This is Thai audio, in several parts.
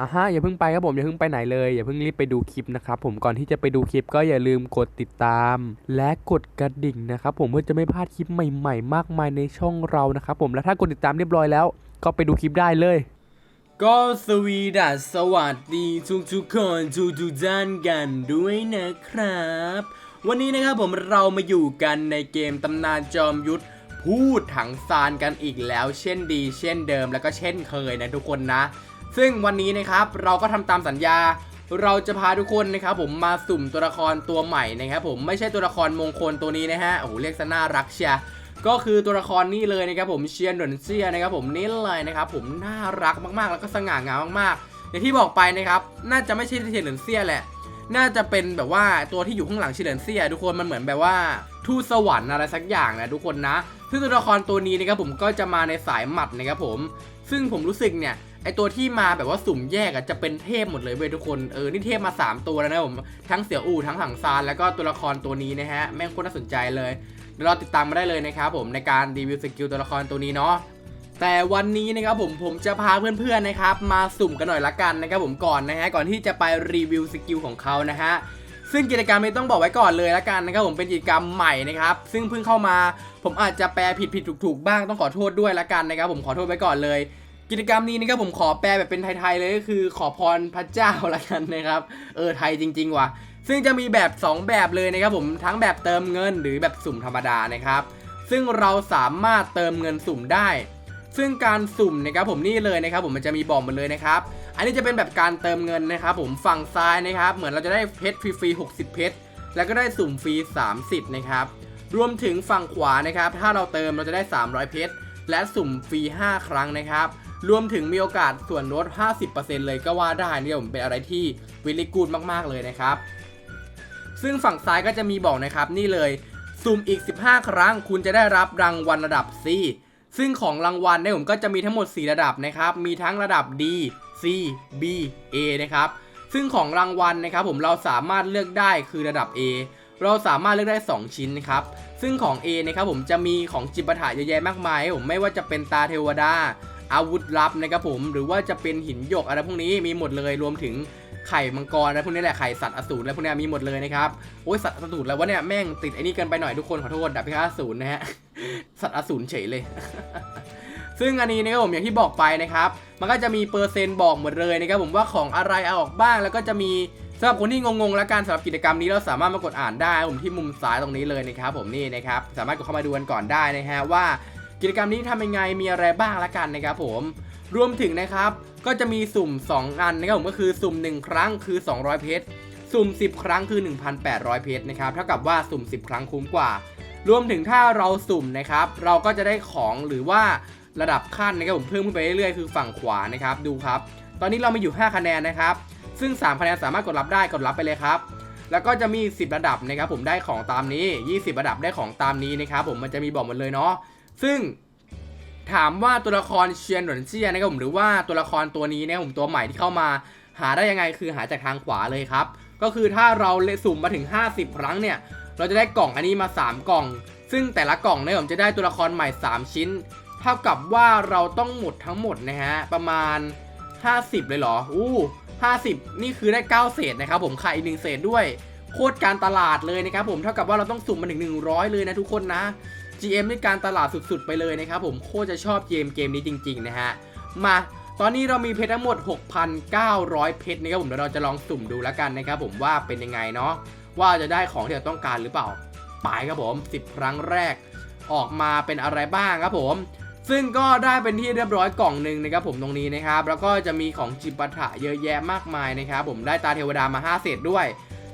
อะฮะอย่าเพิ่งไปครับผมอย่าเพิ่งไปไหนเลยอย่าเพิ่งรีบไปดูคลิปนะครับผมก่อนที่จะไปดูคลิปก็อย่าลืมกดติดตาม และกดกระดิ่งนะครับผมเพื่อจะไม่พลาดคลิปใหม่ๆ มากมายในช่องเรานะครับผมและถ้ากดติดตามเรียบร้อยแล้ว ก็ไปดูคลิปได้เลย ก็สวีดัสสวัสดีทุกทุกๆคนทุกทุกๆท่านกันด้วยนะครับ วันนี้นะครับผมเรามาอยู่กันในเกมตำนานจอมยุทธพูดถังซานกันอีกแล้ว เช่นดี เช่นเดิมแล้วก็เช่นเคยนะทุกคนนะ ซึ่งวันนี้นะครับเราก็ทำตามสัญญา เราจะพาทุกคนนะครับผมมาสุ่มตัวละครตัวใหม่นะครับผมไม่ใช่ตัวละครมงคลตัวนี้นะฮะโอ้โหเรียกซะน่ารักเชียก็คือตัวละครนี่เลยนะครับผมเชียนหนนเซียนะครับผมนี่เลยนะครับผมน่ารักมากๆ แล้วก็สง่างามมากๆอย่างที่บอกไปนะครับน่าจะไม่ใช่เชียนหนนเซียแหละ น่าจะเป็นแบบว่าตัวที่อยู่ข้างหลังเชียนหนนเซียทุกคนมันเหมือนแบบว่าทูตสวรรค์อะไรสักอย่างนะทุกคนนะซึ่งตัวละครตัวนี้นะครับผมก็จะมาในสายหมัดนะครับผม ซึ่งผมรู้สึกเนี่ย ไอตัวที่มาแบบว่าสุ่มแยกอะจะเป็นเทพหมดเลยเว้ยทุกคนเออนี่เทพมาสามตัวแล้วนะผมทั้งเสี่ยวอู่ทั้งถังซานแล้วก็ตัวละครตัวนี้นะฮะแม่งโคตรน่าสนใจเลยเดี๋ยวเราติดตามมาได้เลยนะครับผมในการรีวิวสกิลตัวละครตัวนี้เนาะแต่วันนี้นะครับผมผมจะพาเพื่อนๆนะครับมาสุ่มกันหน่อยละกันนะครับผมก่อนนะฮะก่อนที่จะไปรีวิวสกิลของเขานะฮะซึ่งกิจกรรมนี้ต้องบอกไว้ก่อนเลยละกันนะครับผมเป็นกิจกรรมใหม่นะครับซึ่งเพิ่งเข้ามา ผมอาจจะแปลผิดผิดถูกถูกๆบ้างต้องขอโทษด้วยละกันนะครับผมขอโทษไว้ก่อนเลย กิจกรรมนี้นะครับผมขอแปลแบบเป็นไทยๆเลยก็คือขอพรพระเจ้าละกันนะครับเออไทยจริง ๆ ว่ะ ซึ่งจะมีแบบ 2 แบบเลยนะครับผมทั้งแบบเติมเงินหรือแบบสุ่มธรรมดานะครับ ซึ่งเราสามารถเติมเงินสุ่มได้ ซึ่งการสุ่มนะครับผมนี่เลยนะครับผมมันจะมีบอกหมาเลยนะครับ อันนี้จะเป็นแบบการเติมเงินนะครับผมฝั่งซ้ายนะครับเหมือนเราจะได้เพชรฟรีๆ60 เพชรแล้วก็ได้สุ่มฟรี 30 นะครับ รวมถึงฝั่งขวานะครับ ถ้าเราเติมเราจะได้ 300 เพชร และสุ่มฟรี 5 ครั้งนะครับ รวมถึงมีโอกาสส่วนลด 50%เลยก็ว่าได้เนี่ยผมเป็นอะไรที่วิลลิกูดมาก ๆ เลยนะครับ ซึ่งฝั่งซ้ายก็จะมีบอกนะครับนี่เลยสุ่มอีก 15 ครั้ง คุณจะได้รับรางวัลระดับ C ซึ่งของรางวัลเนี่ยผมก็จะมีทั้งหมด 4 ระดับนะครับ มีทั้งระดับ D C B A นะครับ ซึ่งของรางวัลนะครับผมเราสามารถเลือกได้คือระดับ A เราสามารถเลือกได้ 2 ชิ้นครับ ซึ่งของ A นะครับผมจะมีของจิปาถะเยอะแยะมากมายผมไม่ว่าจะเป็นตาเทวดา อาวุธลับนะครับผม หรือว่าจะเป็นหินหยกอะไรพวกนี้มีหมดเลยรวมถึงไข่มังกรอะไรพวกนี้แหละไข่สัตว์อสูรอะไรพวกนี้มีหมดเลยนะครับโอ้ยสัตว์อสูรแล้ววะเนี่ยแม่งติดไอ้นี่เกินไปหน่อยทุกคนขอโทษดับพิฆาตอสูรนะฮะสัตว์อสูรเฉยเลย ซึ่งอันนี้นะครับผมอย่างที่บอกไปนะครับ มันก็จะมีเปอร์เซ็นต์บอกหมดเลยนะครับผมว่าของอะไรเอาออกบ้างแล้วก็จะมีสำหรับคนที่งงๆแล้วกันสำหรับกิจกรรมนี้เราสามารถมากดอ่านได้ผมที่มุมซ้ายตรงนี้เลยนะครับผมนี่นะครับสามารถกดเข้ามาดูกันก่อนได้นะฮะว่า กิจกรรมนี้ทำยังไงมีอะไรบ้างละกันนะครับผมรวมถึงนะครับก็จะมีสุ่ม 2 อันนะครับผมก็คือสุ่ม 1 ครั้งคือ 200 เพชรสุ่ม 10 ครั้งคือ 1,800 เพชรนะครับเท่ากับว่าสุ่ม 10 ครั้งคุ้มกว่า รวมถึงถ้าเราสุ่มนะครับ เราก็จะได้ของหรือว่าระดับขั้นนะครับผมเพิ่มขึ้นไปเรื่อยๆคือฝั่งขวานะครับดูครับ ตอนนี้เรามีอยู่ 5 คะแนนนะครับ ซึ่ง 3 คะแนนสามารถกดรับได้กดรับไปเลยครับ แล้วก็จะมี 10 ระดับนะครับผมได้ของตามนี้ 20 ระดับได้ของตามนี้นะครับผมมันจะมีบอกหมดเลยเนาะ ซึ่งถามว่าตัวละครเชียนหนวนเซียนะครับผมหรือว่าตัวละครตัวนี้นะครับผมตัวใหม่ที่เข้ามา หาได้ยังไงคือหาจากทางขวาเลยครับ ก็คือถ้าเราเลสุ่มมาถึง 50 ครั้งเนี่ย เราจะได้กล่องอันนี้มา 3 กล่อง ซึ่งแต่ละกล่องเนี่ยผมจะได้ตัวละครใหม่ 3 ชิ้น เท่ากับว่าเราต้องหมดทั้งหมดนะฮะประมาณ 50 เลยเหรออู้50 นี่คือได้ 9 เศษนะครับผมขาดอีกหนึ่งเศษด้วยโคตรการตลาดเลยนะครับผมเท่ากับว่าเราต้องสุ่มมาถึง 100 เลยนะทุกคนนะ GM นี่การตลาดสุดๆ ไปเลยนะครับผมโคตรจะชอบเกมเกมนี้จริง ๆ นะฮะ มาตอนนี้เรามีเพชรทั้งหมด 6,900 เพชรนะครับผมเดี๋ยวเราจะลองสุ่มดูแล้วกันนะครับผมว่าเป็นยังไงเนาะว่าจะได้ของที่เราต้องการหรือเปล่าไปครับผม 10 ครั้งแรกออกมาเป็นอะไรบ้างครับผม ซึ่งก็ได้เป็นที่เรียบร้อยกล่องหนึ่งนะครับผมตรงนี้นะครับ แล้วก็จะมีของจิปาถะเยอะแยะมากมายนะครับผมได้ตาเทวดามา 5 เศษด้วย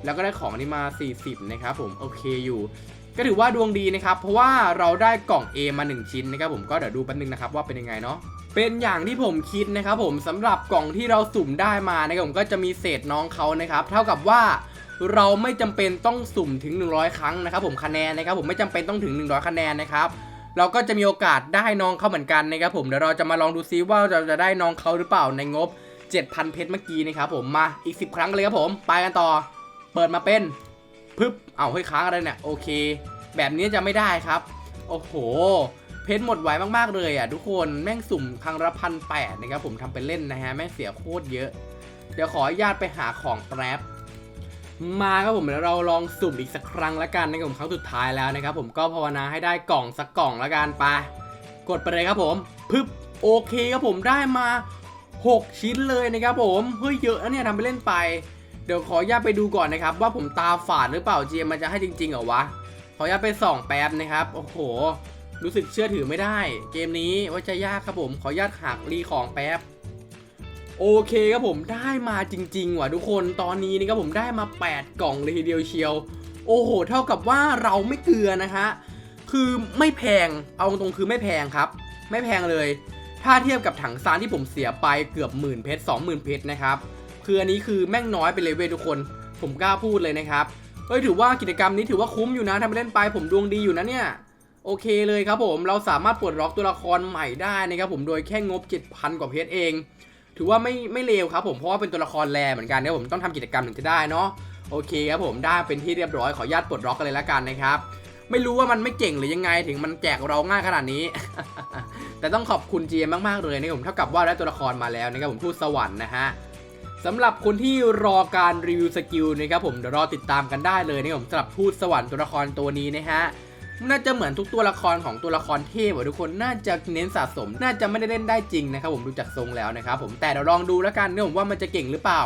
แล้วก็ได้ของนี้มา 40 นะครับผมโอเคอยู่ ก็ถือว่าดวงดีนะครับเพราะว่าเราได้กล่อง A มา 1 ชิ้นนะครับผมก็เดี๋ยวดูแป๊บนึงนะครับว่าเป็นยังไงเนาะเป็นอย่างที่ผมคิดนะครับผมสำหรับกล่องที่เราสุ่มได้มานะครับผมก็จะมีเศษน้องเขานะครับเท่ากับว่าเราไม่จำเป็นต้องสุ่มถึง 100 ครั้งนะครับผมคะแนนนะครับผมไม่จำเป็นต้องถึง 100 คะแนนนะครับเราก็จะมีโอกาสได้น้องเขาเหมือนกันนะครับผมเดี๋ยวเราจะมาลองดูซิว่าเราจะได้น้องเขาหรือเปล่าในงบ 7,000 เพชรเมื่อกี้นะครับผมมาอีก 10 ครั้งเลยครับผมไปกันต่อ เปิดมาเป็น พึบเอาเฮ้ค้างอะไรเนี่ยโอเค แบบนี้จะไม่ได้ครับ โอ้โห เพชรหมดไวมากๆเลยอะทุกคนแม่งสุ่มครั้งละพันแปดนะครับผมทำเป็นเล่นนะฮะแม่งเสียโคตรเยอะ เดี๋ยวขออนุญาตไปหาของแป๊บมาครับผมเดี๋ยวเราลองสุ่มอีกสักครั้งละกันนะครับผมครั้งสุดท้ายแล้วนะครับผมก็ภาวนาให้ได้กล่องสักกล่องละกันไปกดไปเลยครับผมพึบโอเคครับผมได้มา 6 ชิ้นเลยนะครับผมเฮ้ยเยอะนะเนี่ยทำไปเล่นไป เดี๋ยวขออนุญาตไปดูก่อนนะครับ ว่าผมตาฝาดหรือเปล่าเจมมันจะให้จริงๆเหรอวะ ขออนุญาตไปส่องแป๊บนะครับ โอ้โห รู้สึกเชื่อถือไม่ได้ เกมนี้ว่าจะยากครับผม ขออนุญาตหักรีของแป๊บ โอเคครับผมได้มาจริง ๆ ว่ะทุกคน ตอนนี้นี่ครับผมได้มา 8 กล่องเลยทีเดียวเชียว โอ้โห เท่ากับว่าเราไม่เกลือนะฮะคือไม่แพง เอาตรงๆคือไม่แพงครับ ไม่แพงเลย ถ้าเทียบกับถังซานที่ผมเสียไปเกือบหมื่นเพชรสองหมื่นเพชรนะครับ คืออันนี้คือแม่งน้อยไปเลยเว้ยทุกคน ผมกล้าพูดเลยนะครับเฮ้ยถือว่ากิจกรรมนี้ถือว่าคุ้มอยู่นะทำไปเล่นไปผมดวงดีอยู่นะเนี่ยโอเคเลยครับผมเราสามารถปลดล็อกตัวละครใหม่ได้นะครับผมโดยแค่งบ 7,000 กว่าเพชรเอง ถือว่าไม่ไม่เลวครับผมเพราะว่าเป็นตัวละครแรเหมือนกันนี่ยผมต้องทำกิจกรรมถึงจะได้เนาะโอเคครับผมได้เป็นที่เรียบร้อยขออนุญาตปลดล็อกกันเลยละกันนะครับไม่รู้ว่ามันไม่เก่งหรือยังไงถึงมันแจกเราง่ายขนาดนี้ แต่ต้องขอบคุณ GM มากๆเลยนะครับผมเท่ากับว่าได้ตัวละครมาแล้วนะครับผมทูตสวรรค์นะฮะ สำหรับคนที่รอการรีวิวสกิลนะครับผมเดี๋ยวรอติดตามกันได้เลยนะครับผมสำหรับทูตสวรรค์ตัวละครตัวนี้นะฮะน่าจะเหมือนทุกตัวละครของตัวละครเทพทุกคนน่าจะเน้นสะสม น่าจะไม่ได้เล่นได้จริงนะครับผมดูจากทรงแล้วนะครับผมแต่เดี๋ยวลองดูแล้วกันเนี่ยผมว่ามันจะเก่งหรือเปล่า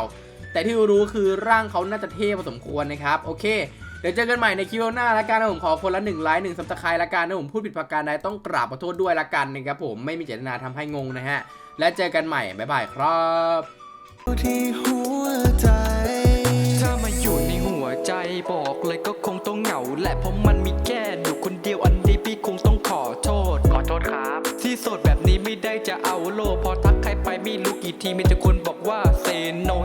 แต่ที่รู้คือร่างเขาน่าจะเท่พอสมควรนะครับโอเคเดี๋ยวเจอกันใหม่ในคลิปหน้าละกันนะผมขอคนละหนึ่งไลค์หนึ่งซับสไครต์ละกันนะผมพูดผิดประการใดต้องกราบขอโทษด้วยละกันนะครับผมไม่มีเจตนาทำให้งงนะฮะและเจอกันใหม่บ๊ายบายครับ ที่หัวใจ ถ้ามาอยู่ในหัวใจบอกเลยก็คงต้องเหงาแหละเพราะมันมีแค่หนูคนเดียวอันนี้พี่คงต้องขอโทษ ขอโทษครับ ที่โสดแบบนี้ไม่ได้จะเอาโลกพอทักใครไปไม่รู้กี่ทีมีแต่คนบอกว่า